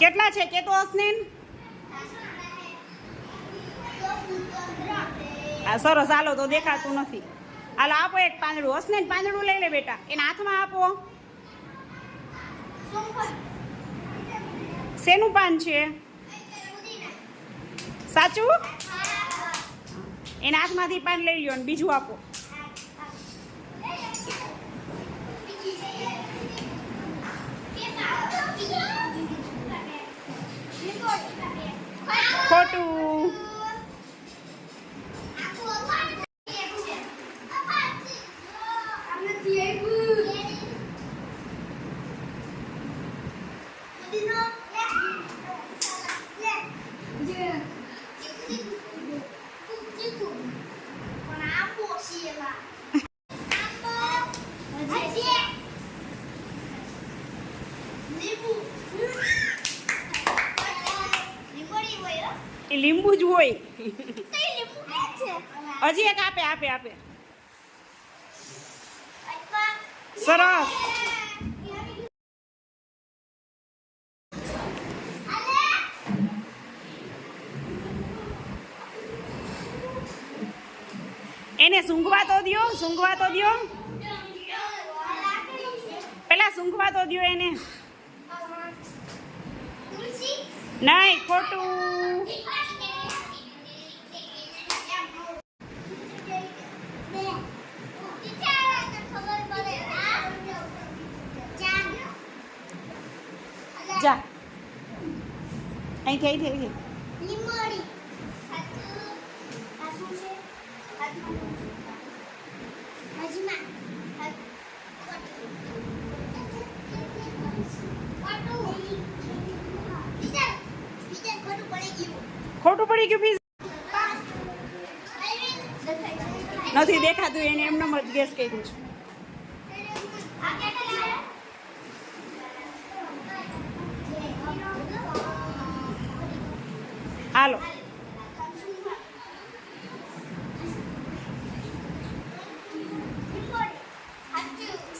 કેટલા છે કે તો અસ્નિન હા સરસ, હાલો તો દેખાતું નથી. હાલો, આપો એક પાંદડું. અસ્નિન પાંદડું લઈ લે બેટા. એના હાથમાં આપો. શેનું પાન છે? સાચું? એના હાથમાંથી પાન લઈ લ્યો અને બીજું આપો ખોટું એ લીંબુ જ હોય. હજી એક આપે આપે આપે. સરસ. એને સૂંઘવા તો દયો, સૂંઘવા તો દયો. પેલા સૂંઘવા તો દયો એને. નહીં, ખોટું. જા. અહીં થઈ થઈ લીંબોડી ખોટું પડી ગયું ફીસ નથી દેખાતું એને એમનેમ જ ગેસ કર્યું છે. હાલો.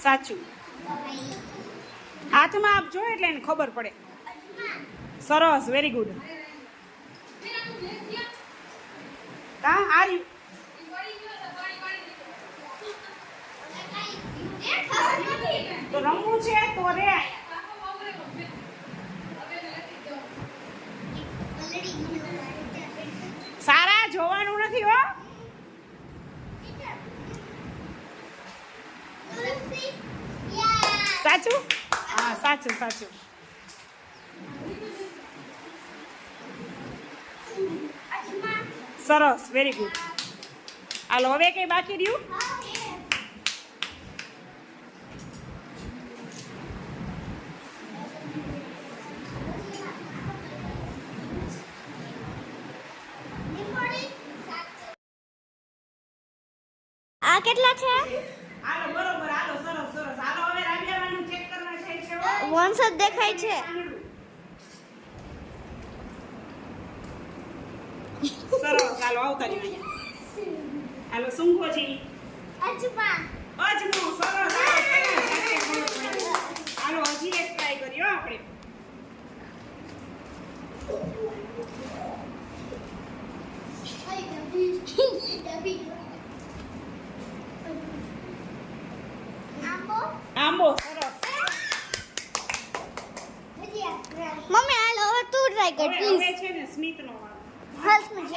સાચું. હાથમાં આપજો એટલે એને ખબર પડે. સરસ વેરી ગુડ કા આ રહ્યું. તો રમવું છે, તો રે સારા જોવાનું નથી હો સાચું? હા સાચું સાચું. સરસ વેરી ગુડ હાલો હવે કઈ બાકી રહ્યું? આ કેટલા છે? હાલો બરોબર હાલો સરસ સરસ હાલો હવે રાબિયાવાનું ચેક કરવા છે છે હો. વંશ જ દેખાય છે. સરસ. હાલો આવતા રહ્યો અહીંયા હાલો સૂંઘો છે અજમા. અજમો સરસ. હાલો, હજી એક ટ્રાય કર્યો આપણે. આંબો. સરસ મમ્મી હાલ હવે તું ટ્રાય કર પ્લીઝ છે ને સ્મિતનો વાળો હાલ સ્મિત